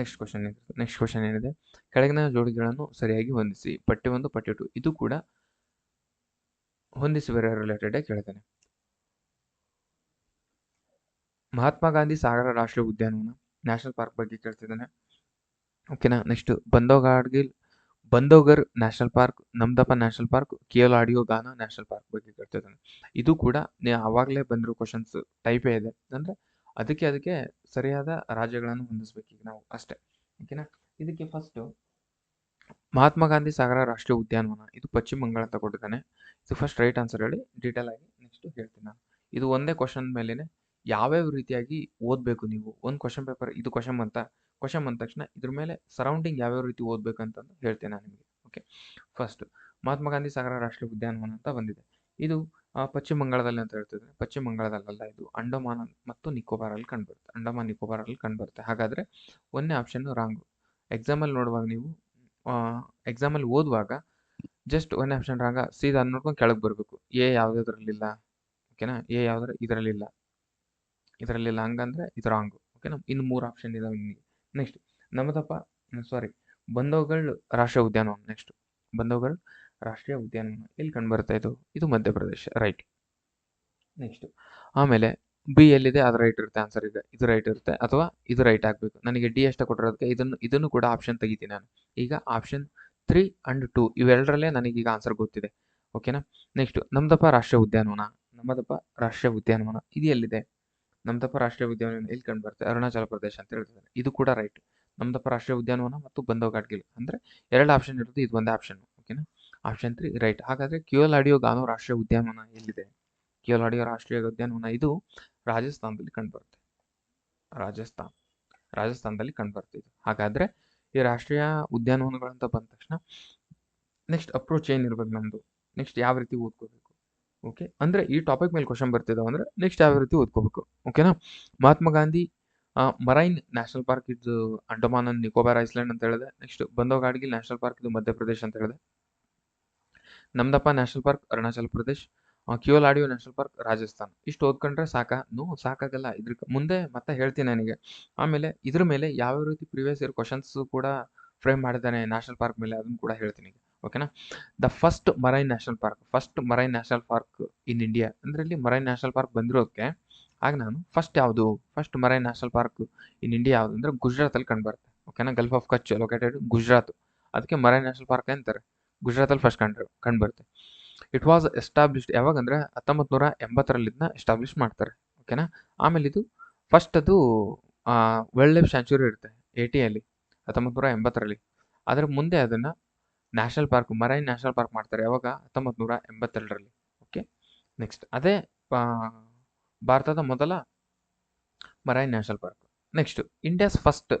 Next question next question ಏನಿದೆ? ಕೆಳಗಿನ ಜೋಡಿಗಳನ್ನು ಸರಿಯಾಗಿ ಹೊಂದಿಸಿ. ಪಟ್ಟಿ ಒಂದು, ಪಟ್ಟಿ ಟು ಇದು ಕೂಡ ಹೊಂದಿಸಿ, ಬೇರೆ ರಿಲೇಟೆಡ್ ಕೇಳ್ತಾನೆ. ಮಹಾತ್ಮ ಗಾಂಧಿ ಸಾಗರ ರಾಷ್ಟ್ರೀಯ ಉದ್ಯಾನವನ, ನ್ಯಾಷನಲ್ ಪಾರ್ಕ್ ಬಗ್ಗೆ ಕೇಳ್ತಿದ್ದಾನೆ. ಓಕೆನಾ next ಬಂದೋಗಾಡ್ಗಿಲ್, Bandhavgarh national park, Namdapha national park Keoladeo Ghana national park ಬಗ್ಗೆ ಕೇಳ್ತಿದ್ದಾನೆ. ಇದು ಕೂಡ ಅವಾಗಲೇ ಬಂದಿರೋ ಕ್ವಶನ್ಸ್ ಟೈಪೇ ಇದೆ. ಅಂದರೆ ಅದಕ್ಕೆ ಅದಕ್ಕೆ ಸರಿಯಾದ ರಾಜ್ಯಗಳನ್ನು ಹೊಂದಿಸ್ಬೇಕು ಈಗ ನಾವು ಅಷ್ಟೇ. ಓಕೆನಾ? ಇದಕ್ಕೆ ಫಸ್ಟು ಮಹಾತ್ಮ ಗಾಂಧಿ ಸಾಗರ ರಾಷ್ಟ್ರೀಯ ಉದ್ಯಾನವನ, ಇದು ಪಶ್ಚಿಮ ಬಂಗಾಳ ಅಂತ ಕೊಟ್ಟಿದ್ದಾನೆ. ಇದು ಫಸ್ಟ್ ರೈಟ್ ಆನ್ಸರ್ ಹೇಳಿ ಡೀಟೇಲ್ ಆಗಿ ನೆಕ್ಸ್ಟ್ ಹೇಳ್ತೀನಿ ನಾನು. ಇದು ಒಂದೇ ಕ್ವಶನ್ ಮೇಲೇನೆ ಯಾವ್ಯಾವ ರೀತಿಯಾಗಿ ಓದಬೇಕು ನೀವು? ಒಂದು ಕ್ವಶನ್ ಪೇಪರ್ ಇದು ಕ್ವಶನ್ ಅಂತ ಕ್ವಶನ್ ಬಂದ ತಕ್ಷಣ ಇದ್ರ ಮೇಲೆ ಸರೌಂಡಿಂಗ್ ಯಾವ್ಯಾವ ರೀತಿ ಓದಬೇಕು ಅಂತಂದು ಹೇಳ್ತೇನೆ ನಾನು ನಿಮಗೆ. ಓಕೆ? ಫಸ್ಟ್ ಮಹಾತ್ಮ ಗಾಂಧಿ ಸಾಗರ ರಾಷ್ಟ್ರೀಯ ಉದ್ಯಾನವನ ಅಂತ ಬಂದಿದೆ. ಇದು ಪಶ್ಚಿಮ ಬಂಗಾಳದಲ್ಲಿ ಅಂತ ಹೇಳ್ತಿದ್ರೆ ಪಶ್ಚಿಮ ಬಂಗಾಳದಲ್ಲ ಇದು ಅಂಡಮಾನ್ ಮತ್ತು ನಿಕೋಬಾರಲ್ಲಿ ಕಂಡುಬರುತ್ತೆ. ಅಂಡಮಾನ್, ನಿಕೋಬಾರಲ್ಲಿ ಕಂಡುಬರುತ್ತೆ. ಹಾಗಾದ್ರೆ ಆಪ್ಷನ್ ರಾಂಗು ಎಕ್ಸಾಮಲ್ಲಿ ನೋಡುವಾಗ ನೀವು ಎಕ್ಸಾಮಲ್ಲಿ ಓದುವಾಗ ಜಸ್ಟ್ ಒಂದೇ ಆಪ್ಷನ್ ರಾಂಗ ಸೀದಾ ನೋಡ್ಕೊಂಡು ಕೆಳಗೆ ಬರಬೇಕು. ಎ ಯಾವುದ್ರಲ್ಲಿಲ್ಲ? ಓಕೆನಾ ಎ ಯಾವ್ದ್ರ? ಇದರಲ್ಲಿಲ್ಲ. ಇದರಲ್ಲಿಲ್ಲ ಹಂಗಂದ್ರೆ ಇದು ರಾಂಗು ಓಕೆನಾ ಇನ್ನು ಮೂರು ಆಪ್ಷನ್ ಇದಾವೆ ನಿಮಗೆ. ನೆಕ್ಸ್ಟ್ ನಮ್ಮದಪ್ಪ ಸಾರಿ ಬಂದೋಗಳ್ ರಾಷ್ಟ್ರೀಯ ಉದ್ಯಾನವನ. ನೆಕ್ಸ್ಟ್ ಬಂದೋಗಳ್ ರಾಷ್ಟ್ರೀಯ ಉದ್ಯಾನವನ ಎಲ್ಲಿ ಕಂಡುಬರುತ್ತೆ ಇದು? ಇದು ಮಧ್ಯಪ್ರದೇಶ. ರೈಟ್ ನೆಕ್ಸ್ಟ್ ಆಮೇಲೆ ಬಿ ಎಲ್ಲಿದೆ? ಅದು ರೈಟ್ ಇರುತ್ತೆ. ಆನ್ಸರ್ ಇದೆ. ಇದು ರೈಟ್ ಇರುತ್ತೆ. ಅಥವಾ ಇದು ರೈಟ್ ಆಗಬೇಕು. ನನಗೆ ಡಿ ಅಷ್ಟೇ ಕೊಟ್ಟಿರೋದಕ್ಕೆ ಇದನ್ನು ಇದನ್ನು ಕೂಡ ಆಪ್ಷನ್ ತೆಗಿತೀನಿ ನಾನು. ಈಗ ಆಪ್ಷನ್ ತ್ರೀ ಅಂಡ್ ಟೂ ಇವೆರಡರಲ್ಲೇ ನನಗೀಗ ಆನ್ಸರ್ ಗೊತ್ತಿದೆ. ಓಕೆನಾ ನೆಕ್ಸ್ಟ್ ನಮ್ದಪ್ಪ ರಾಷ್ಟ್ರೀಯ ಉದ್ಯಾನವನ? ನಮ್ಮದಪ್ಪ ರಾಷ್ಟ್ರೀಯ ಉದ್ಯಾನವನ. ಇದು ಎಲ್ಲಿದೆ? ನಮ್ದಪ್ಪ ರಾಷ್ಟ್ರೀಯ ಉದ್ಯಾನವನ ಎಲ್ಲಿ ಕಂಡು ಬರುತ್ತೆ? ಅರುಣಾಚಲ ಪ್ರದೇಶ ಅಂತ ಹೇಳ್ತಿದ್ದಾರೆ. ಇದು ಕೂಡ ರೈಟ್ ನಮ್ದಪ್ಪ ರಾಷ್ಟ್ರೀಯ ಉದ್ಯಾನವನ ಮತ್ತು ಬಂದೋಗಾಡ್ಗಿಲ್ ಅಂದರೆ ಎರಡು ಆಪ್ಷನ್ ಇರುತ್ತೆ. ಇದು ಒಂದೇ ಆಪ್ಷನ್ ಓಕೆನಾ ಆಪ್ಷನ್ ತ್ರೀ ರೈಟ್ ಹಾಗಾದರೆ ಕ್ಯೂಲ್ ಆಡಿಯೋ ಗಾನೋ ರಾಷ್ಟ್ರೀಯ ಉದ್ಯಾನವನ ಎಲ್ಲಿದೆ? ಕ್ಯೂಲ್ ಆಡಿಯೋ ರಾಷ್ಟ್ರೀಯ ಉದ್ಯಾನವನ ಇದು ರಾಜಸ್ಥಾನದಲ್ಲಿ ಕಂಡುಬರುತ್ತೆ. ರಾಜಸ್ಥಾನ್, ರಾಜಸ್ಥಾನದಲ್ಲಿ ಕಂಡು ಇದು. ಹಾಗಾದರೆ ಈ ರಾಷ್ಟ್ರೀಯ ಉದ್ಯಾನವನಗಳಂತ ಬಂದ ತಕ್ಷಣ ನೆಕ್ಸ್ಟ್ ಅಪ್ರೋಚ್ ಏನಿರ್ಬೇಕು ನಮ್ಮದು ನೆಕ್ಸ್ಟ್ ಯಾವ ರೀತಿ ಓದ್ಕೋಬೇಕು? ಓಕೆ ಅಂದರೆ ಈ ಟಾಪಿಕ್ ಮೇಲೆ ಕ್ವಶನ್ ಬರ್ತಿದ್ದಾವೆ ಅಂದರೆ ನೆಕ್ಸ್ಟ್ ಯಾವ ರೀತಿ ಓದ್ಕೋಬೇಕು? ಓಕೆನಾ Mahatma Gandhi marine national park ಇದು ಅಂಡಮಾನ್ ಅಂಡ್ ನಿಕೋಬಾರ್ ಐಸ್ಲ್ಯಾಂಡ್ ಅಂತ ಹೇಳಿದೆ. ನೆಕ್ಸ್ಟ್ ಬಂದೋಗಾಡ್ಗಿಲ್ ನ್ಯಾಷನಲ್ ಪಾರ್ಕ್ ಇದು ಮಧ್ಯಪ್ರದೇಶ ಅಂತ ಹೇಳಿದೆ. Namdapha national park, Arunachal Pradesh Keoladeo national park, Rajasthan. ಇಷ್ಟು ಓದ್ಕೊಂಡ್ರೆ ಸಾಕಾ? ನೋ, ಸಾಕಾಗಲ್ಲ. ಇದ್ರ ಮುಂದೆ ಮತ್ತೆ ಹೇಳ್ತೀನಿ ನನಗೆ. ಆಮೇಲೆ ಇದ್ರ ಮೇಲೆ ಯಾವ ರೀತಿ ಪ್ರಿವಿಯಸ್ ಇಯರ್ ಕ್ವಶನ್ಸ್ ಕೂಡ ಫ್ರೇಮ್ ಮಾಡಿದ್ದಾನೆ ನ್ಯಾಷನಲ್ ಪಾರ್ಕ್ ಮೇಲೆ ಅದನ್ನು ಕೂಡ ಹೇಳ್ತೀನಿ ಓಕೆನಾ? The first marine national park first marine national park in India ಅಂದ್ರೆ ಇಲ್ಲಿ ಮರೈನ್ ನ್ಯಾಷನಲ್ ಪಾರ್ಕ್ ಬಂದಿರೋದಕ್ಕೆ ಆಗ ನಾನು ಫಸ್ಟ್ ಯಾವುದು? First marine national park in India ಯಾವುದು? ಅಂದ್ರೆ ಗುಜರಾತಲ್ಲಿ ಕಂಡುಬರುತ್ತೆ ಓಕೆನಾ? Gulf of Kutch located Gujarat ಅದಕ್ಕೆ ಮರೈನ್ ನ್ಯಾಷನಲ್ ಪಾರ್ಕ್ ಅಂತಾರೆ. ಗುಜರಾತಲ್ಲಿ ಫಸ್ಟ್ ಕಂಡು ಕಂಡುಬರುತ್ತೆ. ಇಟ್ ವಾಸ್ ಎಸ್ಟಾಬ್ಲಿಷ್ಡ್ ಯಾವಾಗಂದ್ರೆ ಹತ್ತೊಂಬತ್ತು ನೂರ ಎಂಬತ್ತರಲ್ಲಿ ಇದನ್ನ ಎಸ್ಟಾಬ್ಲಿಷ್ ಮಾಡ್ತಾರೆ ಓಕೆನಾ ಆಮೇಲೆ ಇದು ಫಸ್ಟ್ ಅದು ವೈಲ್ಡ್ ಲೈಫ್ ಸ್ಯಾಂಚುರಿ ಇರುತ್ತೆ ಎ ಟಿಯಲ್ಲಿ ಹತ್ತೊಂಬತ್ತು ನೂರ ಎಂಬತ್ತರಲ್ಲಿ. ಅದರ ಮುಂದೆ ಅದನ್ನ national park marine national park ಮಾಡ್ತಾರೆ, ಯಾವಾಗ? ಹತ್ತೊಂಬತ್ತು ನೂರ ಎಂಬತ್ತೆರಡರಲ್ಲಿ ಓಕೆ ನೆಕ್ಸ್ಟ್ ಅದೇ ಭಾರತದ ಮೊದಲ marine national park next India's first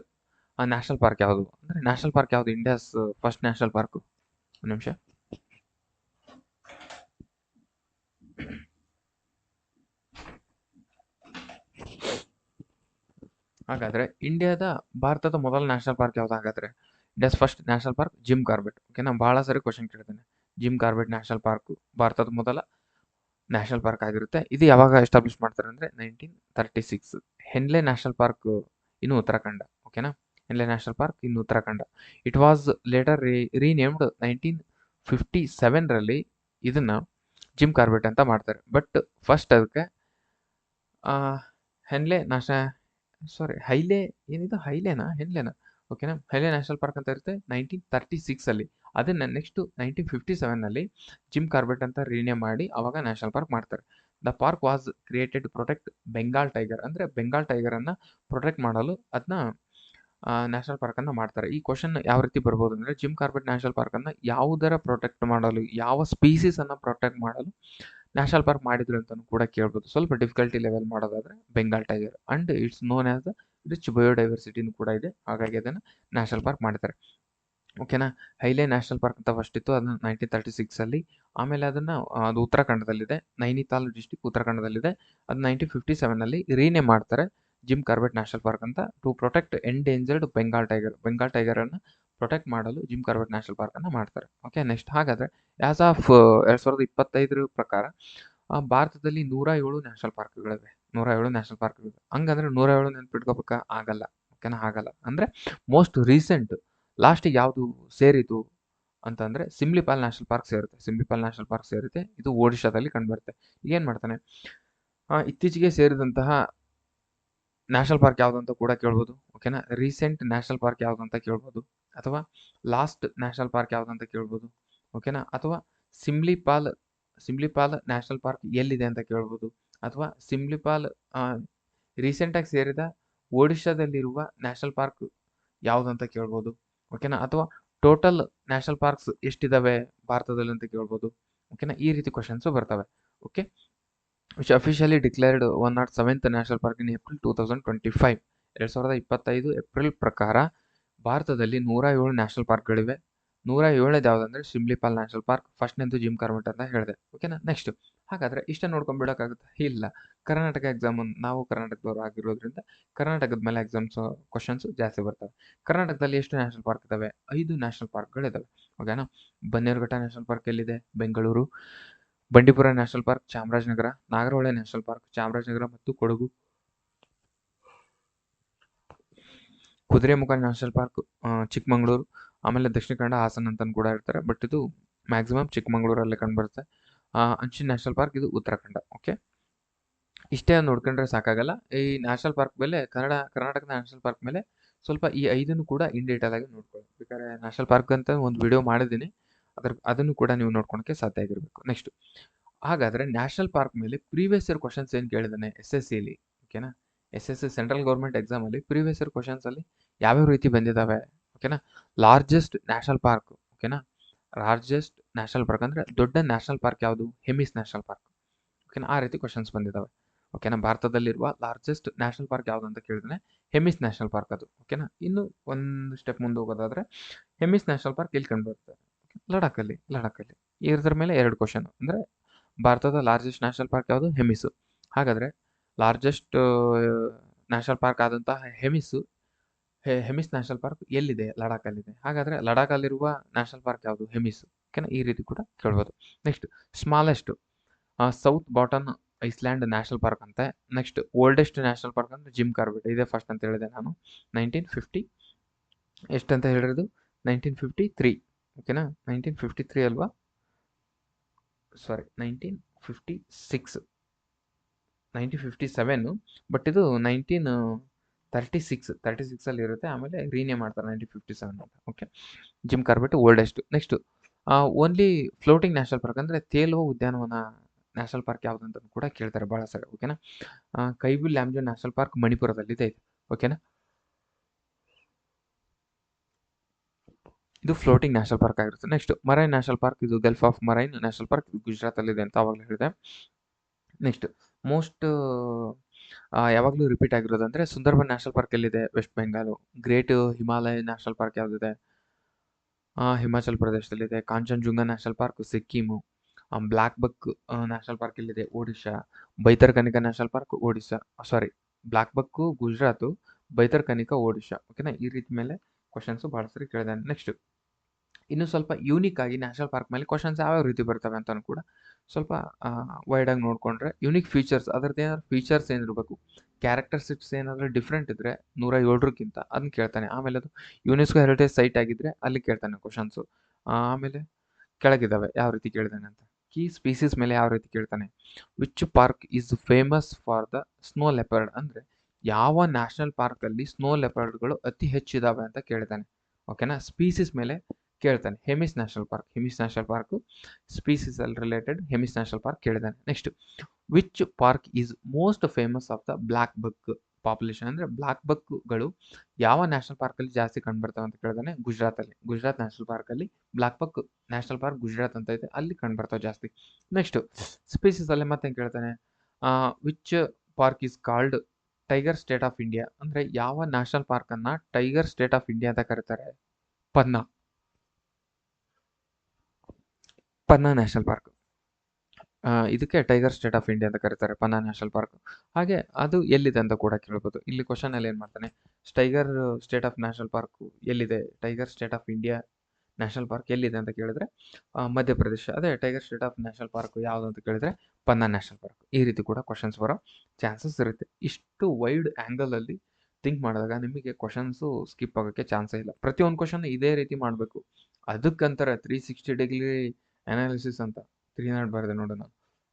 national park ಯಾವುದು? ಅಂದರೆ ನ್ಯಾಷನಲ್ ಪಾರ್ಕ್ ಯಾವುದು? ಇಂಡಿಯಾಸ್ ಫಸ್ಟ್ ನ್ಯಾಷನಲ್ ಪಾರ್ಕ್ ಒಂದು ನಿಮಿಷ ಹಾಗಾದ್ರೆ ಇಂಡಿಯಾದ ಭಾರತದ ಮೊದಲ ನ್ಯಾಷನಲ್ ಪಾರ್ಕ್ ಯಾವ್ದು ಹಾಗಾದ್ರೆ? India's first national park Jim Corbett okay ಬಹಳ ಸರಿ ಕ್ವಶನ್ ಕೇಳ್ತೇನೆ. ಜಿಮ್ ಕಾರ್ಬೆಟ್ ನ್ಯಾಷನಲ್ ಪಾರ್ಕ್ ಭಾರತದ ಮೊದಲ ನ್ಯಾಷನಲ್ ಪಾರ್ಕ್ ಆಗಿರುತ್ತೆ. ಇದು ಯಾವಾಗ ಎಸ್ಟಾಬ್ಲಿಷ್ ಮಾಡ್ತಾರೆ ಅಂದ್ರೆ nineteen thirty six Hailey national park in Uttarakhand. ಓಕೆನಾ Hailey national park in Uttarakhand it was later renamed nineteen fifty ಸೆವೆನ್ರಲ್ಲಿ ಇದನ್ನು ಜಿಮ್ ಕಾರ್ಬೆಟ್ ಅಂತ ಮಾಡ್ತಾರೆ. ಬಟ್ ಫಸ್ಟ್ ಅದಕ್ಕೆ ಹೆನ್ಲೆ ನ್ಯಾಷ ಸಾರಿ ಹೈಲೆ ಏನಿದು? ಹೈಲೇನಾ ಹೆನ್ಲೆನಾ ಓಕೆನಾ ಹೈಲೆ ನ್ಯಾಷನಲ್ ಪಾರ್ಕ್ ಅಂತ ಇರುತ್ತೆ ನೈನ್ಟೀನ್ ತರ್ಟಿ ಸಿಕ್ಸಲ್ಲಿ ಅದನ್ನು ನೆಕ್ಸ್ಟು ನೈನ್ಟೀನ್ ಫಿಫ್ಟಿ ಸೆವೆನ್ನಲ್ಲಿ ಜಿಮ್ ಕಾರ್ಬೆಟ್ ಅಂತ ರೀನೇಮ್ ಮಾಡಿ ಅವಾಗ ನ್ಯಾಷನಲ್ ಪಾರ್ಕ್ ಮಾಡ್ತಾರೆ. The park was created protect Bengal tiger ಅಂದರೆ ಬೆಂಗಾಲ್ ಟೈಗರನ್ನು ಪ್ರೊಟೆಕ್ಟ್ ಮಾಡಲು ಅದನ್ನ ನ್ಯಾಷನಲ್ ಪಾರ್ಕನ್ನು ಮಾಡ್ತಾರೆ. ಈ ಕ್ವಶನ್ ಯಾವ ರೀತಿ ಬರ್ಬೋದು ಅಂದರೆ, ಜಿಮ್ ಕಾರ್ಬೆಟ್ ನ್ಯಾಷನಲ್ ಪಾರ್ಕನ್ನು ಯಾವುದರ ಪ್ರೊಟೆಕ್ಟ್ ಮಾಡಲು, ಯಾವ ಸ್ಪೀಸೀಸನ್ನು ಪ್ರೊಟೆಕ್ಟ್ ಮಾಡಲು ನ್ಯಾಷನಲ್ ಪಾರ್ಕ್ ಮಾಡಿದ್ರು ಅಂತಲೂ ಕೂಡ ಕೇಳ್ಬೋದು. ಸ್ವಲ್ಪ ಡಿಫಿಕಲ್ಟಿ ಲೆವೆಲ್ ಮಾಡೋದಾದ್ರೆ Bengal tiger and it's known as the rich ಬಯೋಡೈವರ್ಸಿಟಿನೂ ಕೂಡ ಇದೆ. ಹಾಗಾಗಿ ಅದನ್ನು ನ್ಯಾಷನಲ್ ಪಾರ್ಕ್ ಮಾಡ್ತಾರೆ. ಓಕೆನಾ ಹೈಲೆ ನ್ಯಾಷನಲ್ ಪಾರ್ಕ್ ಅಂತ ಫಸ್ಟ್ ಇತ್ತು. ಅದನ್ನು ನೈನ್ಟೀನ್ ತರ್ಟಿ ಸಿಕ್ಸಲ್ಲಿ ಆಮೇಲೆ ಅದನ್ನು, ಅದು ಉತ್ತರಾಖಂಡದಲ್ಲಿದೆ. ನೈನಿತಾಲ್ ಡಿಸ್ಟಿಕ್ ಉತ್ತರಾಖಂಡದಲ್ಲಿದೆ. ಅದು ನೈನ್ಟೀನ್ ಫಿಫ್ಟಿ ಸೆವೆನಲ್ಲಿ ರೀನೇಮ್ ಮಾಡ್ತಾರೆ. ಜಿಮ್ ಕಾರ್ಬೆಟ್ ನ್ಯಾಷನಲ್ ಪಾರ್ಕ್ ಅಂತ to protect endangered Bengal tiger Bengal ಟೈಗರನ್ನು protect ಮಾಡಲು ಜಿಮ್ ಕಾರ್ಬೆಟ್ ನ್ಯಾಷನಲ್ ಪಾರ್ಕನ್ನು ಮಾಡ್ತಾರೆ. ಓಕೆ ನೆಕ್ಸ್ಟ್ ಹಾಗಾದರೆ ಆ್ಯಸ್ ಆಫ್ ಎರಡು ಸಾವಿರದ ಇಪ್ಪತ್ತೈದರ ಪ್ರಕಾರ ಭಾರತದಲ್ಲಿ ನೂರ ಏಳು ನ್ಯಾಷನಲ್ ಪಾರ್ಕ್ಗಳಿವೆ ನೂರ ಏಳು ನ್ಯಾಷನಲ್ ಪಾರ್ಕ್ಗಳಿವೆ ಹಂಗಂದ್ರೆ ನೂರ ಏಳು ನೆನ್ಪಿಟ್ಕೋಬೇಕಾ? ಆಗಲ್ಲ. ಓಕೆನಾ ಆಗಲ್ಲ. ಅಂದರೆ ಮೋಸ್ಟ್ ರೀಸೆಂಟ್ ಲಾಸ್ಟಿಗೆ ಯಾವುದು ಸೇರಿತು ಅಂತಂದರೆ ಸಿಮ್ಲಿಪಾಲ್ ನ್ಯಾಷನಲ್ ಪಾರ್ಕ್ ಸೇರುತ್ತೆ. ಸಿಮ್ಲಿಪಾಲ್ ನ್ಯಾಷನಲ್ ಪಾರ್ಕ್ ಸೇರುತ್ತೆ. ಇದು ಒಡಿಶಾದಲ್ಲಿ ಕಂಡುಬರುತ್ತೆ ಏನು ಮಾಡ್ತಾನೆ? ಇತ್ತೀಚೆಗೆ ಸೇರಿದಂತಹ ನ್ಯಾಷನಲ್ ಪಾರ್ಕ್ ಯಾವುದು ಅಂತ ಕೂಡ ಕೇಳ್ಬೋದು ಓಕೆನಾ ರೀಸೆಂಟ್ ನ್ಯಾಷನಲ್ ಪಾರ್ಕ್ ಯಾವುದು ಅಂತ ಕೇಳ್ಬೋದು, ಅಥವಾ ಲಾಸ್ಟ್ ನ್ಯಾಷನಲ್ ಪಾರ್ಕ್ ಯಾವುದು ಅಂತ ಕೇಳ್ಬೋದು ಓಕೆನಾ ಅಥವಾ ಸಿಮ್ಲಿಪಾಲ್ ಸಿಮ್ಲಿಪಾಲ್ ನ್ಯಾಷನಲ್ ಪಾರ್ಕ್ ಎಲ್ಲಿದೆ ಅಂತ ಕೇಳ್ಬೋದು, ಅಥವಾ ಸಿಮ್ಲಿಪಾಲ್ ರೀಸೆಂಟಾಗಿ ಸೇರಿದ ಒಡಿಶಾದಲ್ಲಿರುವ ನ್ಯಾಷನಲ್ ಪಾರ್ಕ್ ಯಾವುದಂತ ಕೇಳ್ಬೋದು ಓಕೆನಾ ಅಥವಾ ಟೋಟಲ್ ನ್ಯಾಷನಲ್ ಪಾರ್ಕ್ಸ್ ಎಷ್ಟಿದಾವೆ ಭಾರತದಲ್ಲಿ ಅಂತ ಕೇಳ್ಬೋದು ಓಕೆನಾ ಈ ರೀತಿ ಕ್ವಶನ್ಸು ಬರ್ತವೆ okay which officially declared one nought seventh national park in April two thousand twenty five ಎರಡು ಸಾವಿರದ ಇಪ್ಪತ್ತೈದು ಏಪ್ರಿಲ್ ಪ್ರಕಾರ ಭಾರತದಲ್ಲಿ ನೂರ ಏಳು ನ್ಯಾಷನಲ್ ಪಾರ್ಕ್ಗಳಿವೆ ನೂರ ಏಳನೇದು ಯಾವುದಂದ್ರೆ ಶಿಮ್ಲಿಪಾಲ್ ನ್ಯಾಷನಲ್ ಪಾರ್ಕ್ ಫಸ್ಟ್ನೇದು ಜಿಮ್ ಕಾರ್ಮೆಂಟ್ ಅಂತ ಹೇಳಿದೆ. ಓಕೆನಾ ನೆಕ್ಸ್ಟ್ ಹಾಗಾದ್ರೆ ಇಷ್ಟ ನೋಡ್ಕೊಂಡ್ಬಿಡೋಕ್ಕಾಗುತ್ತೆ ಇಲ್ಲ. ಕರ್ನಾಟಕ ಎಕ್ಸಾಮ್ ನಾವು ಕರ್ನಾಟಕದವರು ಆಗಿರೋದ್ರಿಂದ ಕರ್ನಾಟಕದ ಮೇಲೆ ಎಕ್ಸಾಮ್ಸ್ ಕ್ವಶನ್ಸ್ ಜಾಸ್ತಿ ಬರ್ತವೆ. ಕರ್ನಾಟಕದಲ್ಲಿ ಎಷ್ಟು ನ್ಯಾಷನಲ್ ಪಾರ್ಕ್ ಇದಾವೆ? ಐದು ನ್ಯಾಷನಲ್ ಪಾರ್ಕ್ಗಳಿದಾವೆ ಓಕೆನಾ ಬನ್ನೇರುಘಟ್ಟ ನ್ಯಾಷನಲ್ ಪಾರ್ಕ್ ಎಲ್ಲಿದೆ? Bengaluru. Bandipur national park, Chamarajanagar, Nagarhole national park, Chamarajanagar ಮತ್ತು Kodagu. Kudremukh national park Chikkamagaluru. ಆಮೇಲೆ ದಕ್ಷಿಣ ಕನ್ನಡ ಹಾಸನ ಅಂತ ಕೂಡ ಇರ್ತಾರೆ, ಬಟ್ ಇದು ಮ್ಯಾಕ್ಸಿಮಮ್ ಚಿಕ್ಕಮಗಳೂರಲ್ಲಿ ಕಂಡುಬರುತ್ತೆ. ಅಂಚಿನ್ ನ್ಯಾಷನಲ್ ಪಾರ್ಕ್ ಇದು ಉತ್ತರಾಖಂಡ, ಓಕೆ? ಇಷ್ಟೇ ನೋಡ್ಕೊಂಡ್ರೆ ಸಾಕಾಗಲ್ಲ. ಈ ನ್ಯಾಷನಲ್ ಪಾರ್ಕ್ ಮೇಲೆ, ಕನ್ನಡ, ಕರ್ನಾಟಕದ ನ್ಯಾಷನಲ್ ಪಾರ್ಕ್ ಮೇಲೆ ಸ್ವಲ್ಪ ಈ ಐದನ್ನು ಕೂಡ ಇನ್ ಡೀಟೇಲ್ ಆಗಿ ನೋಡ್ಕೊಳ್ಳಿ. ಬೇಕಾದ್ರೆ ನ್ಯಾಷನಲ್ ಪಾರ್ಕ್ ಅಂತ ಒಂದು ವಿಡಿಯೋ ಮಾಡಿದ್ದೀನಿ. ಅದ್ರ, ಅದನ್ನು ಕೂಡ ನೀವು ನೋಡ್ಕೊಳಕ್ಕೆ ಸಾಧ್ಯ ಆಗಿರಬೇಕು. ನೆಕ್ಸ್ಟ್ ಹಾಗಾದ್ರೆ ನ್ಯಾಷನಲ್ ಪಾರ್ಕ್ ಮೇಲೆ ಪ್ರೀವಿಯಸ್ ಇಯರ್ ಕ್ವಶನ್ಸ್ ಏನು ಕೇಳಿದಾನೆ? ಎಸ್ ಎಸ್ ಸಿಲಿ ಓಕೆನಾ S S C central government ಎಕ್ಸಾಮಲ್ಲಿ ಪ್ರೀವಿಯಸ್ ಇಯರ್ ಕ್ವಶನ್ಸ್ ಅಲ್ಲಿ ಯಾವ್ಯಾವ ರೀತಿ ಬಂದಿದ್ದಾವೆ ಓಕೆನಾ ಲಾರ್ಜೆಸ್ಟ್ ನ್ಯಾಷನಲ್ ಪಾರ್ಕ್ ಓಕೆನಾ ಲಾರ್ಜೆಸ್ಟ್ ನ್ಯಾಷನಲ್ ಪಾರ್ಕ್ ಅಂದ್ರೆ ದೊಡ್ಡ ನ್ಯಾಷನಲ್ ಪಾರ್ಕ್ ಯಾವುದು? ಹೆಮಿಸ್ ನ್ಯಾಷನಲ್ ಪಾರ್ಕ್ ಓಕೆನಾ ಆ ರೀತಿ ಕ್ವಶನ್ಸ್ ಬಂದಿದ್ದಾವೆ ಓಕೆನಾ ಭಾರತದಲ್ಲಿರುವ ಲಾರ್ಜೆಸ್ಟ್ ನ್ಯಾಷನಲ್ ಪಾರ್ಕ್ ಯಾವುದು ಅಂತ ಕೇಳಿದ್ರೆ ಹೆಮಿಸ್ ನ್ಯಾಷನಲ್ ಪಾರ್ಕ್ ಅದು ಓಕೆನಾ ಇನ್ನು ಒಂದು ಸ್ಟೆಪ್ ಮುಂದೆ ಹೋಗೋದಾದ್ರೆ ಹೆಮಿಸ್ ನ್ಯಾಷನಲ್ ಪಾರ್ಕ್ ಇಲ್ಲಿ ಕಂಡು ಬರುತ್ತೆ ಲಡಾಖಲ್ಲಿ ಲಡಾಖಲ್ಲಿ ಇದ್ರ ಮೇಲೆ ಎರಡು ಕ್ವಶನ್ ಅಂದರೆ ಭಾರತದ ಲಾರ್ಜೆಸ್ಟ್ ನ್ಯಾಷನಲ್ ಪಾರ್ಕ್ ಯಾವುದು? ಹೆಮಿಸು. ಹಾಗಾದರೆ ಲಾರ್ಜೆಸ್ಟ್ ನ್ಯಾಷನಲ್ ಪಾರ್ಕ್ ಆದಂತಹ ಹೆಮಿಸು ಹೆಮಿಸ್ ನ್ಯಾಷನಲ್ ಪಾರ್ಕ್ ಎಲ್ಲಿದೆ? ಲಡಾಖಲ್ಲಿದೆ ಹಾಗಾದರೆ ಲಡಾಖಲ್ಲಿರುವ ನ್ಯಾಷನಲ್ ಪಾರ್ಕ್ ಯಾವುದು? ಹೆಮಿಸು. ಓಕೆನಾ? ಈ ರೀತಿ ಕೂಡ ಕೇಳ್ಬೋದು. Next smallest south Button island national park ಅಂತ. ನೆಕ್ಸ್ಟ್ ಓಲ್ಡೆಸ್ಟ್ ನ್ಯಾಷನಲ್ ಪಾರ್ಕ್ ಅಂದರೆ ಜಿಮ್ ಕಾರ್ಬೆಟ್ ಇದೇ ಫಸ್ಟ್ ಅಂತ ಹೇಳಿದೆ ನಾನು. ನೈನ್ಟೀನ್ ಫಿಫ್ಟಿ ಎಷ್ಟಂತ ಹೇಳಿರೋದು? ನೈನ್ಟೀನ್ ಫಿಫ್ಟಿ ತ್ರೀ ಓಕೆನಾ? ನೈನ್ಟೀನ್ ಫಿಫ್ಟಿ ತ್ರೀ ಅಲ್ವಾ? Sorry nineteen fifty six nineteen fifty seven but ಇದು ನೈನ್ಟೀನ್ ತರ್ಟಿ ಸಿಕ್ಸ್ ತರ್ಟಿ ಸಿಕ್ಸಲ್ಲಿ ಇರುತ್ತೆ, ಆಮೇಲೆ ರೀನೇಮ್ ಮಾಡ್ತಾರೆ ನೈನ್ಟೀನ್ ಫಿಫ್ಟಿ ಸೆವೆನ್ ಅಂತ okay Jim Corbett oldest next only floating national park ಅಂದರೆ ತೇಲುವ ಉದ್ಯಾನವನ ನ್ಯಾಷನಲ್ ಪಾರ್ಕ್ ಯಾವುದು ಅಂತ ಕೂಡ ಕೇಳ್ತಾರೆ ಭಾಳ ಸರಿ ಓಕೆನಾ ಕೈಬುಲ್ ಲ್ಯಾಮ್ಜೋ ನ್ಯಾಷನಲ್ ಪಾರ್ಕ್ ಮಣಿಪುರದಲ್ಲಿದೆ ಓಕೆನಾ ಇದು ಫ್ಲೋಟಿಂಗ್ ನ್ಯಾಷನಲ್ ಪಾರ್ಕ್ ಆಗಿರುತ್ತೆ. ನೆಕ್ಸ್ಟ್ ಮರೈನ್ ನ್ಯಾಷನಲ್ ಪಾರ್ಕ್ ಇದು gulf of marine national park ಇದು ಗುಜರಾತಲ್ಲಿದೆ ಅಂತ ಅವಾಗಲೇ ಹೇಳಿದೆ. ನೆಕ್ಸ್ಟ್ ಮೋಸ್ಟ್ ಯಾವಾಗಲೂ ರಿಪೀಟ್ ಆಗಿರೋದು ಅಂದರೆ ಸುಂದರ್ಬನ್ ನ್ಯಾಷನಲ್ ಪಾರ್ಕ್ ಎಲ್ಲಿದೆ? West Bengal great Himalaya national park ಯಾವುದಿದೆ? Himachal ಪ್ರದೇಶದಲ್ಲಿದೆ. Kanchenjunga national park Sikkim black buck national park ಎಲ್ಲಿದೆ? Odisha Bhitarkanika national park Odisha sorry black buck Gujarat Bhitarkanika Odisha ಓಕೆನಾ ಈ ರೀತಿ ಮೇಲೆ ಕ್ವಶನ್ಸು ಭಾಳ ಸರಿ ಕೇಳಿದೆ. ನೆಕ್ಸ್ಟ್ ಇನ್ನು ಸ್ವಲ್ಪ ಯೂನಿಕ್ ಆಗಿ ನ್ಯಾಷನಲ್ ಪಾರ್ಕ್ ಮೇಲೆ ಕ್ವಶನ್ಸ್ ಯಾವ್ಯಾವ ರೀತಿ ಬರ್ತವೆ ಅಂತಲೂ ಕೂಡ ಸ್ವಲ್ಪ ವೈಡಾಗಿ ನೋಡಿಕೊಂಡ್ರೆ ಯುನಿಕ್ ಫೀಚರ್ಸ್ ಅದ್ರದ್ದು ಏನಾದ್ರು ಫೀಚರ್ಸ್ ಏನಿರಬೇಕು? ಕ್ಯಾರೆಕ್ಟರ್ಸ್ಟಿಕ್ಸ್ ಏನಾದರೂ ಡಿಫ್ರೆಂಟ್ ಇದ್ದರೆ ನೂರ ಏಳರಕ್ಕಿಂತ ಅದನ್ನ ಕೇಳ್ತಾನೆ. ಆಮೇಲೆ ಅದು ಯುನೆಸ್ಕೋ ಹೆರಿಟೇಜ್ ಸೈಟ್ ಆಗಿದ್ದರೆ ಅಲ್ಲಿ ಕೇಳ್ತಾನೆ ಕ್ವಶನ್ಸು ಆಮೇಲೆ ಕೆಳಗಿದ್ದಾವೆ ಯಾವ ರೀತಿ ಕೇಳ್ತಾನೆ ಅಂತ. ಕೀ ಸ್ಪೀಸೀಸ್ ಮೇಲೆ ಯಾವ ರೀತಿ ಕೇಳ್ತಾನೆ? Which park is famous for the snow leopard ಅಂದರೆ ಯಾವ ನ್ಯಾಷನಲ್ ಪಾರ್ಕಲ್ಲಿ ಸ್ನೋ ಲೆಪರ್ಡ್ಗಳು ಅತಿ ಹೆಚ್ಚಿದಾವೆ ಅಂತ ಕೇಳ್ತಾನೆ. ಓಕೆನಾ ಸ್ಪೀಸೀಸ್ ಮೇಲೆ ಕೇಳ್ತಾನೆ. Hemis national park Hemis national park species ಅಲ್ಲಿ related Hemis national park ಕೇಳಿದಾನೆ. Next which park is most famous of the blackbuck population ಅಂದರೆ ಬ್ಲ್ಯಾಕ್ ಬಕ್ಗಳು ಯಾವ ನ್ಯಾಷನಲ್ ಪಾರ್ಕಲ್ಲಿ ಜಾಸ್ತಿ ಕಂಡುಬರ್ತವೆ ಅಂತ ಕೇಳಿದಾನೆ ಗುಜರಾತಲ್ಲಿ ಗುಜರಾತ್ ನ್ಯಾಷನಲ್ ಪಾರ್ಕಲ್ಲಿ ಬ್ಲಾಕ್ ಬಕ್ ನ್ಯಾಷನಲ್ ಪಾರ್ಕ್ ಗುಜರಾತ್ ಅಂತ ಇದೆ. ಅಲ್ಲಿ ಕಂಡುಬರ್ತವೆ ಜಾಸ್ತಿ. ನೆಕ್ಸ್ಟ್ ಸ್ಪೀಸೀಸ್ ಅಲ್ಲಿ ಮತ್ತೆ ಕೇಳ್ತಾನೆ? Which park is called tiger state of India ಅಂದರೆ ಯಾವ ನ್ಯಾಷನಲ್ ಪಾರ್ಕನ್ನು ಟೈಗರ್ ಸ್ಟೇಟ್ ಆಫ್ ಇಂಡಿಯಾ ಅಂತ ಕರೀತಾರೆ? Panna Panna national park. ಇದಕ್ಕೆ ಟೈಗರ್ ಸ್ಟೇಟ್ ಆಫ್ ಇಂಡಿಯಾ ಅಂತ ಕರೀತಾರೆ, ಪನ್ನಾ ನ್ಯಾಷನಲ್ ಪಾರ್ಕ್. ಹಾಗೆ ಅದು ಎಲ್ಲಿದೆ ಅಂತ ಕೂಡ ಕೇಳ್ಬೋದು. ಇಲ್ಲಿ ಕ್ವಶನ್ ಅಲ್ಲಿ ಏನು ಮಾಡ್ತಾನೆ, tiger state of national park ಎಲ್ಲಿದೆ, tiger state of India national park ಎಲ್ಲಿದೆ ಅಂತ ಕೇಳಿದ್ರೆ ಮಧ್ಯಪ್ರದೇಶ, ಅದೇ tiger state of national park ಯಾವುದು ಅಂತ ಕೇಳಿದ್ರೆ ಪನ್ನಾ ನ್ಯಾಷನಲ್ ಪಾರ್ಕ್. ಈ ರೀತಿ ಕೂಡ ಕ್ವಶನ್ಸ್ ಬರೋ ಚಾನ್ಸಸ್ ಇರುತ್ತೆ. ಇಷ್ಟು ವೈಡ್ ಆ್ಯಂಗಲಲ್ಲಿ ಥಿಂಕ್ ಮಾಡಿದಾಗ ನಿಮಗೆ ಕ್ವಶನ್ಸು ಸ್ಕಿಪ್ ಆಗೋಕ್ಕೆ ಚಾನ್ಸೇ ಇಲ್ಲ. ಪ್ರತಿಯೊಂದು ಕ್ವಶನ್ ಇದೇ ರೀತಿ ಮಾಡಬೇಕು. ಅದಕ್ಕಂತಾರೆ ತ್ರೀ ಸಿಕ್ಸ್ಟಿ ಡಿಗ್ರಿ ಅನಾಲಿಸಿಸ್ ಅಂತ ತ್ರೀ ನಾಟ್ ಬರೆದೆ ನೋಡೋಣ.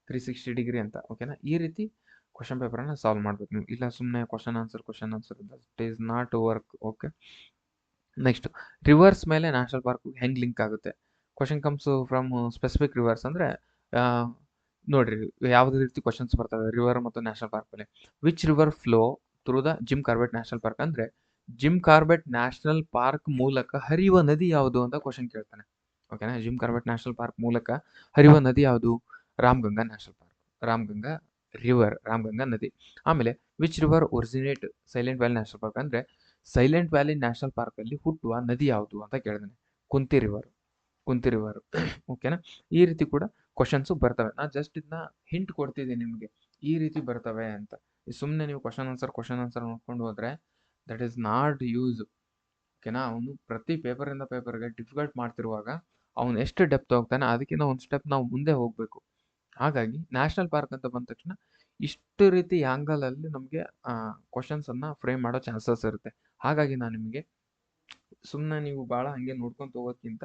ತ್ರೀ ಸಿಕ್ಸ್ಟಿ ಡಿಗ್ರಿ ಅಂತ ಓಕೆನಾ ಈ ರೀತಿ ಕ್ವಶನ್ ಪೇಪರನ್ನು ಸಾಲ್ವ್ ಮಾಡ್ಬೇಕು ನೀವು. ಇಲ್ಲ ಸುಮ್ಮನೆ question answer question answer that is not work okay next rivers ಮೇಲೆ ನ್ಯಾಷನಲ್ ಪಾರ್ಕ್ ಹೆಂಗೆ ಲಿಂಕ್ ಆಗುತ್ತೆ? Question comes from specific rivers ಅಂದರೆ ನೋಡ್ರಿ, ಯಾವುದೇ ರೀತಿ ಕ್ವಶನ್ಸ್ ಬರ್ತವೆ? ರಿವರ್ ಮತ್ತು ನ್ಯಾಷನಲ್ ಪಾರ್ಕ್ ಮೇಲೆ. Which river flow through the Jim Corbett national park ಅಂದರೆ ಜಿಮ್ ಕಾರ್ಬೆಟ್ ನ್ಯಾಷನಲ್ ಪಾರ್ಕ್ ಮೂಲಕ ಹರಿಯುವ ನದಿ ಯಾವುದು ಅಂತ ಕ್ವಶನ್ ಕೇಳ್ತಾನೆ. ಓಕೆನಾ? ಜಿಮ್ ಕಾರ್ಬೆಟ್ ನ್ಯಾಷನಲ್ ಪಾರ್ಕ್ ಮೂಲಕ ಹರಿಯುವ ನದಿ ಯಾವುದು? Ramganga national park Ramganga river Ramganga ನದಿ. ಆಮೇಲೆ which river originate Silent Valley national park ಅಂದರೆ ಸೈಲೆಂಟ್ ವ್ಯಾಲಿ ನ್ಯಾಷನಲ್ ಪಾರ್ಕಲ್ಲಿ ಹುಟ್ಟುವ ನದಿ ಯಾವುದು ಅಂತ ಕೇಳಿದಾನೆ. ಕುಂತಿ ರಿವರ್ ಕುಂತಿ ರಿವರ್ ಓಕೆನಾ? ಈ ರೀತಿ ಕೂಡ ಕ್ವಶನ್ಸು ಬರ್ತವೆ. ನಾನು ಜಸ್ಟ್ ಇದನ್ನ ಹಿಂಟ್ ಕೊಡ್ತಿದ್ದೀನಿ ನಿಮಗೆ. ಈ ರೀತಿ ಬರ್ತವೆ ಅಂತ. ಸುಮ್ಮನೆ ನೀವು ಕ್ವಶನ್ ಆನ್ಸರ್ ಕ್ವಶನ್ ಆನ್ಸರ್ ನೋಡ್ಕೊಂಡು ಹೋದರೆ ದಟ್ ಈಸ್ ನಾಟ್ ಯೂಸ್ ಓಕೆನಾ? ಅವನು ಪ್ರತಿ ಪೇಪರಿಂದ ಪೇಪರ್ಗೆ ಡಿಫಿಕಲ್ಟ್ ಮಾಡ್ತಿರುವಾಗ ಅವನು ಎಷ್ಟು ಡೆಪ್ತ್ ಹೋಗ್ತಾನೆ ಅದಕ್ಕಿಂತ ಒಂದು ಸ್ಟೆಪ್ ನಾವು ಮುಂದೆ ಹೋಗಬೇಕು. ಹಾಗಾಗಿ ನ್ಯಾಷನಲ್ ಪಾರ್ಕ್ ಅಂತ ಬಂದ ತಕ್ಷಣ ಇಷ್ಟು ರೀತಿ ಆ್ಯಂಗಲಲ್ಲಿ ನಮಗೆ ಕ್ವಶನ್ಸನ್ನು ಫ್ರೇಮ್ ಮಾಡೋ ಚಾನ್ಸಸ್ ಇರುತ್ತೆ. ಹಾಗಾಗಿ ನಾನು ನಿಮಗೆ ಸುಮ್ಮನೆ ನೀವು ಭಾಳ ಹಾಗೆ ನೋಡ್ಕೊಂತ ಹೋಗೋದ್ಕಿಂತ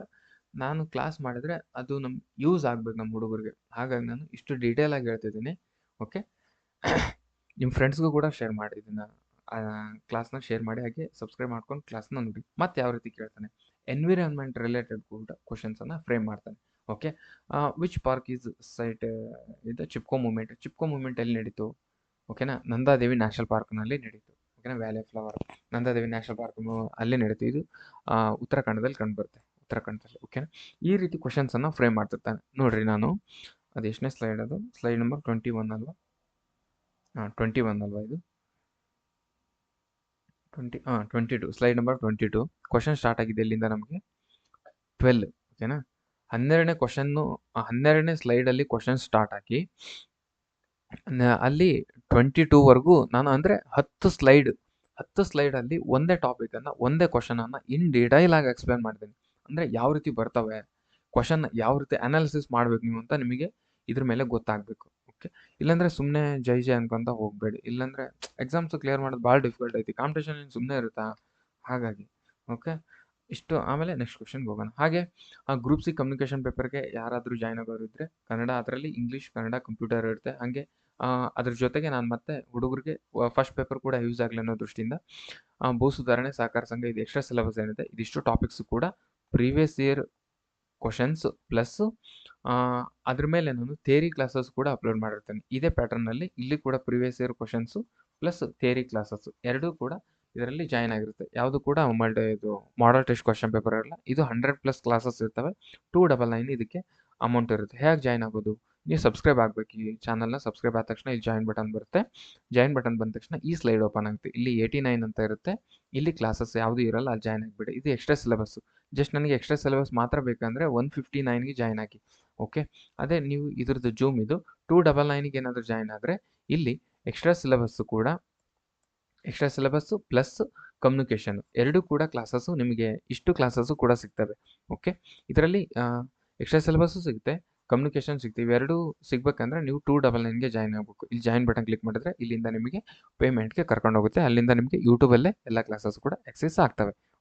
ನಾನು ಕ್ಲಾಸ್ ಮಾಡಿದರೆ ಅದು ನಮ್ಗೆ ಯೂಸ್ ಆಗ್ಬೇಕು ನಮ್ಮ ಹುಡುಗರಿಗೆ. ಹಾಗಾಗಿ ನಾನು ಇಷ್ಟು ಡೀಟೇಲ್ ಆಗಿ ಹೇಳ್ತಿದ್ದೀನಿ. ಓಕೆ ನಿಮ್ಮ ಫ್ರೆಂಡ್ಸ್ಗೂ ಕೂಡ ಶೇರ್ ಮಾಡಿ ಇದನ್ನು ಕ್ಲಾಸ್ನ ಶೇರ್ ಮಾಡಿ ಹಾಗೆ ಸಬ್ಸ್ಕ್ರೈಬ್ ಮಾಡ್ಕೊಂಡು ಕ್ಲಾಸ್ನ ನೋಡಿ. ಮತ್ತೆ ಯಾವ ರೀತಿ ಕೇಳ್ತಾನೆ? ಎನ್ವಿರಾನ್ಮೆಂಟ್ ರಿಲೇಟೆಡ್ ಕೂಡ ಕ್ವಶನ್ಸನ್ನು ಫ್ರೇಮ್ ಮಾಡ್ತಾನೆ. Okay which park is site ಇದು ಚಿಪ್ಕೋ ಮೂಮೆಂಟ್ ಚಿಪ್ಕೋ ಮೂಮೆಂಟ್ ಎಲ್ಲಿ ನಡೀತು? ಓಕೆನಾ ನಂದಾದೇವಿ ನ್ಯಾಷನಲ್ ಪಾರ್ಕ್ನಲ್ಲಿ ನಡೀತು. ಓಕೆನಾ valley of flower Nanda Devi national park ಅಲ್ಲೇ ನಡೀತು. ಇದು ಉತ್ತರಾಖಂಡದಲ್ಲಿ ಕಂಡುಬರುತ್ತೆ. ಉತ್ತರಾಖಂಡದಲ್ಲಿ. ಓಕೆನಾ ಈ ರೀತಿ ಕ್ವಶನ್ಸನ್ನು ಫ್ರೇಮ್ ಮಾಡ್ತಿರ್ತಾನೆ. ನೋಡಿರಿ ನಾನು. ಅದು ಎಷ್ಟನೇ ಸ್ಲೈಡ್ ಅದು? ಸ್ಲೈಡ್ ನಂಬರ್ ಟ್ವೆಂಟಿ ಒನ್ ಅಲ್ವಾ? ಹಾಂ ಟ್ವೆಂಟಿ ಒನ್ ಅಲ್ವಾ ಇದು? ಟ್ವೆಂಟಿ ಹಾಂ twenty two slide number twenty two question start ಆಗಿದೆ ಇಲ್ಲಿಂದ ನಮಗೆ. ಟ್ವೆಲ್ ಓಕೆನಾ ಹನ್ನೆರಡನೇ ಕ್ವಶನ್ನು ಹನ್ನೆರಡನೇ ಸ್ಲೈಡಲ್ಲಿ ಕ್ವಶನ್ ಸ್ಟಾರ್ಟ್ ಆಗಿ ಅಲ್ಲಿ ಟ್ವೆಂಟಿ ಟೂವರೆಗೂ ನಾನು ಅಂದರೆ ಹತ್ತು ಸ್ಲೈಡ್ ಹತ್ತು ಸ್ಲೈಡಲ್ಲಿ ಒಂದೇ ಟಾಪಿಕನ್ನು ಒಂದೇ ಕ್ವಶನನ್ನು ಇನ್ ಡೀಟೈಲ್ ಆಗಿ ಎಕ್ಸ್ಪ್ಲೇನ್ ಮಾಡ್ತೀನಿ ಅಂದರೆ ಯಾವ ರೀತಿ ಬರ್ತವೆ? ಕ್ವಶನ್ ಯಾವ ರೀತಿ ಅನಾಲಿಸಿಸ್ ಮಾಡಬೇಕು ನೀವು ಅಂತ ನಿಮಗೆ ಇದ್ರ ಮೇಲೆ ಗೊತ್ತಾಗಬೇಕು. ಓಕೆ ಇಲ್ಲಾಂದರೆ ಸುಮ್ಮನೆ ಜೈ ಜೈ ಅನ್ಕೊಂತ ಹೋಗಬೇಡಿ. ಇಲ್ಲಾಂದ್ರೆ ಎಕ್ಸಾಮ್ಸ್ ಕ್ಲಿಯರ್ ಮಾಡೋದು ಭಾಳ ಡಿಫಿಕಲ್ಟ್ ಐತಿ. ಕಾಂಪಿಟೇಷನ್ ಏನು ಸುಮ್ಮನೆ ಇರುತ್ತಾ? ಹಾಗಾಗಿ ಓಕೆ ಇಷ್ಟು. ಆಮೇಲೆ ನೆಕ್ಸ್ಟ್ ಕ್ವಶನ್ಗೆ ಹೋಗೋಣ. ಹಾಗೆ, ಆ ಗ್ರೂಪ್ ಸಿ ಕಮ್ಯುನಿಕೇಷನ್ ಪೇಪರ್ಗೆ ಯಾರಾದರೂ ಜಾಯ್ನ್ ಆಗೋರು ಇದ್ದರೆ ಕನ್ನಡ ಅದರಲ್ಲಿ ಇಂಗ್ಲೀಷ್ ಕನ್ನಡ ಕಂಪ್ಯೂಟರ್ ಇರುತ್ತೆ. ಹಾಗೆ ಅದ್ರ ಜೊತೆಗೆ ನಾನು ಮತ್ತೆ ಹುಡುಗರಿಗೆ ಫಸ್ಟ್ ಪೇಪರ್ ಕೂಡ ಯೂಸ್ ಆಗಲಿ ಅನ್ನೋ ದೃಷ್ಟಿಯಿಂದ ಭೂ ಸುಧಾರಣೆ ಸಹಕಾರ ಸಂಘ ಇದು ಎಕ್ಸ್ಟ್ರಾ ಸಿಲೆಬಸ್ ಏನಿದೆ, ಇದಿಷ್ಟು ಟಾಪಿಕ್ಸ್ ಕೂಡ ಪ್ರೀವಿಯಸ್ ಇಯರ್ ಕ್ವಶನ್ಸ್ ಪ್ಲಸ್ ಅದ್ರ ಮೇಲೆ ನಾನು ಥೇರಿ ಕ್ಲಾಸಸ್ ಕೂಡ ಅಪ್ಲೋಡ್ ಮಾಡಿರ್ತೇನೆ. ಇದೇ ಪ್ಯಾಟರ್ನಲ್ಲಿ ಇಲ್ಲಿ ಕೂಡ previous year questions plus theory classes ಎರಡೂ ಕೂಡ ಇದರಲ್ಲಿ ಜಾಯ್ನ್ ಆಗಿರುತ್ತೆ. ಯಾವುದು ಕೂಡ ಮಲ್ಟಿ ಇದು ಮಾಡಲ್ ಟೆಸ್ಟ್ ಕ್ವಶನ್ ಪೇಪರ್ ಇರಲ್ಲ ಇದು ಹಂಡ್ರೆಡ್ ಪ್ಲಸ್ ಕ್ಲಾಸಸ್ ಇರ್ತವೆ. ಟೂ ಡಬಲ್ ನೈನ್ ಇದಕ್ಕೆ ಅಮೌಂಟ್ ಇರುತ್ತೆ. ಹೇಗೆ ಜಾಯ್ನ್ ಆಗೋದು? ನೀವು ಸಬ್ಸ್ಕ್ರೈಬ್ ಆಗಬೇಕು. ಈ ಚಾನಲ್ನ ಸಬ್ಸ್ಕ್ರೈಬ್ ಆದ ತಕ್ಷಣ ಇಲ್ಲಿ ಜಾಯಿನ್ ಬಟನ್ ಬರುತ್ತೆ. ಜಾಯಿನ್ ಬಟನ್ ಬಂದ ತಕ್ಷಣ ಈ ಸ್ಲೈಡ್ ಓಪನ್ ಆಗುತ್ತೆ. ಇಲ್ಲಿ ಏಯ್ಟಿ ನೈನ್ ಅಂತ ಇರುತ್ತೆ. ಇಲ್ಲಿ ಕ್ಲಾಸಸ್ ಯಾವುದೂ ಇರಲ್ಲ ಅಲ್ಲಿ ಜಾಯ್ನ್ ಆಗಿಬಿಡಿ. ಇದು ಎಕ್ಸ್ಟ್ರಾ ಸಿಲೆಬಸ್ಸು ಜಸ್ಟ್ ನನಗೆ ಎಕ್ಸ್ಟ್ರಾ ಸಿಲೆಬಸ್ ಮಾತ್ರ ಬೇಕಂದರೆ ಒನ್ ಫಿಫ್ಟಿ ನೈನ್ಗೆ ಜಾಯ್ನ್ ಆಗಿ ಓಕೆ ಅದೇ ನೀವು ಇದ್ರದ್ದು ಜೂಮ್ ಇದು ಟೂ ಡಬಲ್ ನೈನ್ಗೆ ಏನಾದರೂ ಜಾಯ್ನ್ ಆದರೆ ಇಲ್ಲಿ ಎಕ್ಸ್ಟ್ರಾ ಸಿಲೆಬಸ್ಸು ಕೂಡ ಎಕ್ಸ್ಟ್ರಾ ಸಿಲೆಬಸ್ಸು ಪ್ಲಸ್ ಕಮ್ಯುನಿಕೇಷನ್ ಎರಡೂ ಕೂಡ ಕ್ಲಾಸಸ್ಸು ನಿಮಗೆ ಇಷ್ಟು ಕ್ಲಾಸಸ್ಸು ಕೂಡ ಸಿಗ್ತವೆ ಓಕೆ ಇದರಲ್ಲಿ ಎಕ್ಸ್ಟ್ರಾ ಸಿಲೆಬಸ್ಸು ಸಿಗುತ್ತೆ ಕಮ್ಯುನಿಕೇಷನ್ ಸಿಗ್ತೀವಿ, ಇವೆರಡೂ ಸಿಗ್ಬೇಕಂದ್ರೆ ನೀವು ಟೂ ಡಬಲ್ ನೈನ್ಗೆ ಜಾಯ್ನ್ ಆಗಬೇಕು. ಇಲ್ಲಿ ಜಾಯಿನ್ ಬಟನ್ ಕ್ಲಿಕ್ ಮಾಡಿದ್ರೆ ಇಲ್ಲಿಂದ ನಿಮಗೆ ಪೇಮೆಂಟ್ಗೆ ಕರ್ಕೊಂಡು ಹೋಗುತ್ತೆ ಅಲ್ಲಿಂದ ನಿಮಗೆ ಯೂಟ್ಯೂಬಲ್ಲೇ ಎಲ್ಲ ಕ್ಲಾಸಸ್ ಕೂಡ ಆಕ್ಸೆಸ್ ಆಗ್ತವೆ.